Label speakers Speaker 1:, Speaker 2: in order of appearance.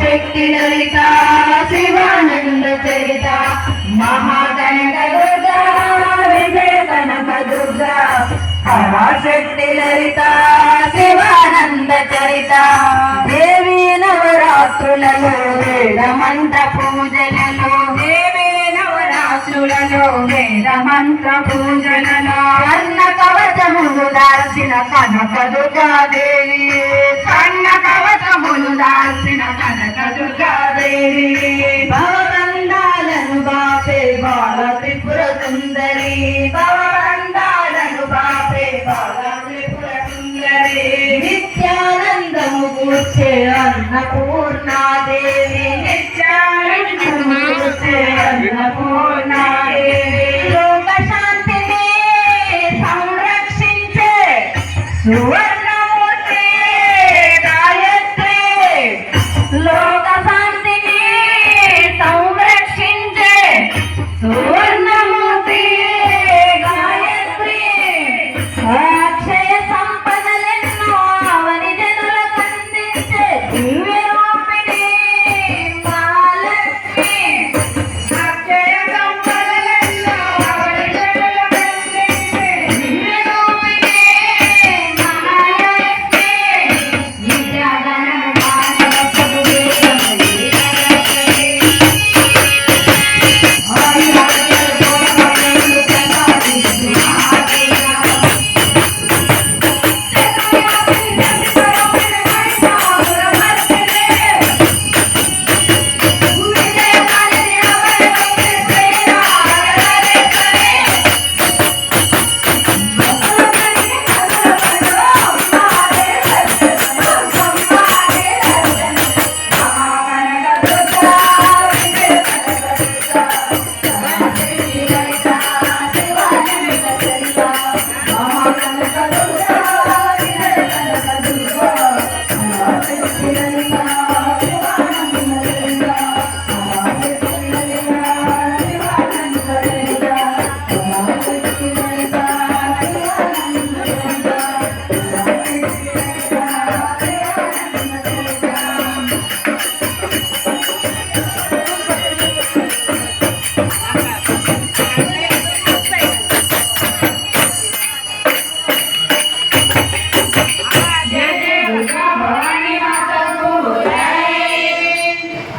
Speaker 1: శక్తి లలిత శివానంద చరిత మహాకనక దుర్గా విజయ దుర్గా మహాశక్తి లలిత శివానంద చరిత. దేవి నవరాత్రులలో వేద మంత్ర పూజలలో దేవి నవరాత్రులలో వేద మంత్ర పూజలలో అన్న కవచములు దాల్చిన కనక దుర్గాదేవి కన్న కవచములు దాల్చిన बुद्धे अन्नपूर्णा देवी अन्नपूर्णा देवी। लोक शांति संरक्षित